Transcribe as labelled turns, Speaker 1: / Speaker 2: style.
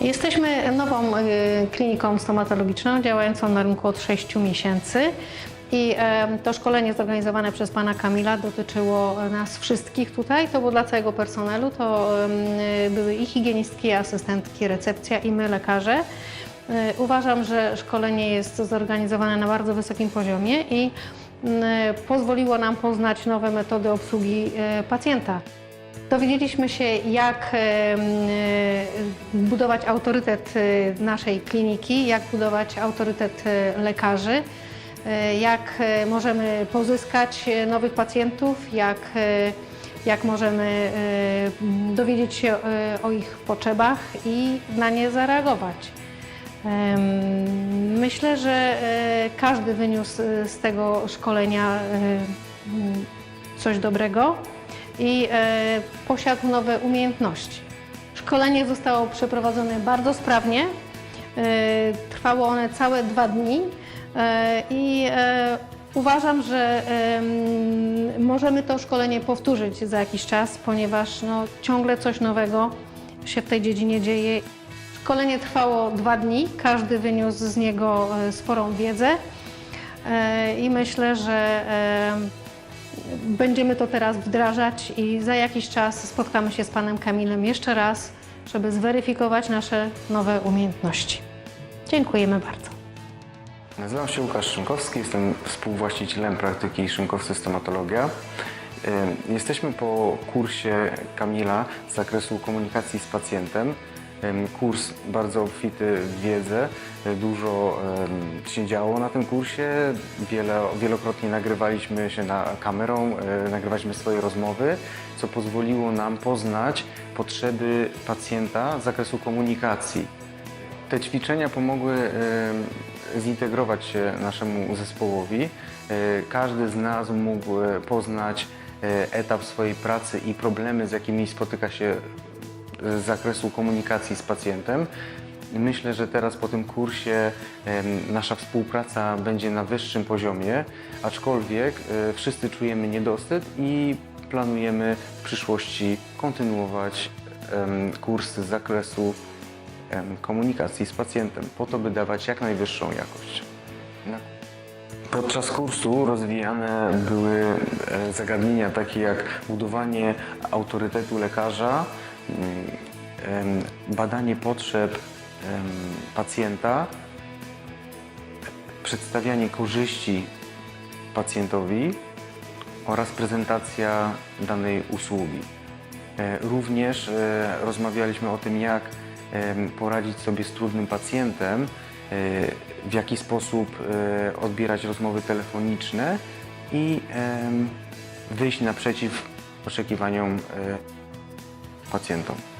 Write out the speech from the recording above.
Speaker 1: Jesteśmy nową y, kliniką stomatologiczną działającą na rynku od 6 miesięcy. I to szkolenie zorganizowane przez pana Kamila dotyczyło nas wszystkich tutaj. To było dla całego personelu. To y, były i higienistki, i asystentki, recepcja i my, lekarze. Y, Uważam, że szkolenie jest zorganizowane na bardzo wysokim poziomie i pozwoliło nam poznać nowe metody obsługi pacjenta. Dowiedzieliśmy się, jak e, budować autorytet e, naszej kliniki, jak budować autorytet e, lekarzy, jak możemy pozyskać nowych pacjentów, jak, jak możemy dowiedzieć się o ich potrzebach i na nie zareagować. Myślę, że każdy wyniósł z tego szkolenia coś dobrego i e, posiadł nowe umiejętności. Szkolenie zostało przeprowadzone bardzo sprawnie. E, trwało one całe dwa dni e, i uważam, że em, możemy to szkolenie powtórzyć za jakiś czas, ponieważ no, ciągle coś nowego się w tej dziedzinie dzieje. Szkolenie trwało dwa dni, każdy wyniósł z niego sporą wiedzę i myślę, że Będziemy to teraz wdrażać i za jakiś czas spotkamy się z panem Kamilem jeszcze raz, żeby zweryfikować nasze nowe umiejętności. Dziękujemy bardzo.
Speaker 2: Nazywam się Łukasz Szynkowski, jestem współwłaścicielem praktyki Szynkowscy Stomatologia. Jesteśmy po kursie Kamila z zakresu komunikacji z pacjentem. Kurs bardzo obfity w wiedzę, y, dużo się działo na tym kursie, Wiele, wielokrotnie nagrywaliśmy się na kamerą, y, nagrywaliśmy swoje rozmowy, co pozwoliło nam poznać potrzeby pacjenta z zakresu komunikacji. Te ćwiczenia pomogły e, zintegrować się naszemu zespołowi. E, Każdy z nas mógł e, poznać e, etap swojej pracy i problemy, z jakimi spotyka się z zakresu komunikacji z pacjentem. Myślę, że teraz po tym kursie nasza współpraca będzie na wyższym poziomie, aczkolwiek e, wszyscy czujemy niedosyt i planujemy w przyszłości kontynuować em, kursy z zakresu komunikacji z pacjentem, po to, by dawać jak najwyższą jakość. Podczas kursu rozwijane były e, zagadnienia takie jak budowanie autorytetu lekarza, badanie potrzeb pacjenta, przedstawianie korzyści pacjentowi oraz prezentacja danej usługi. E, Również e, rozmawialiśmy o tym, jak poradzić sobie z trudnym pacjentem, e, w jaki sposób odbierać rozmowy telefoniczne i wyjść naprzeciw oczekiwaniom pacjentom.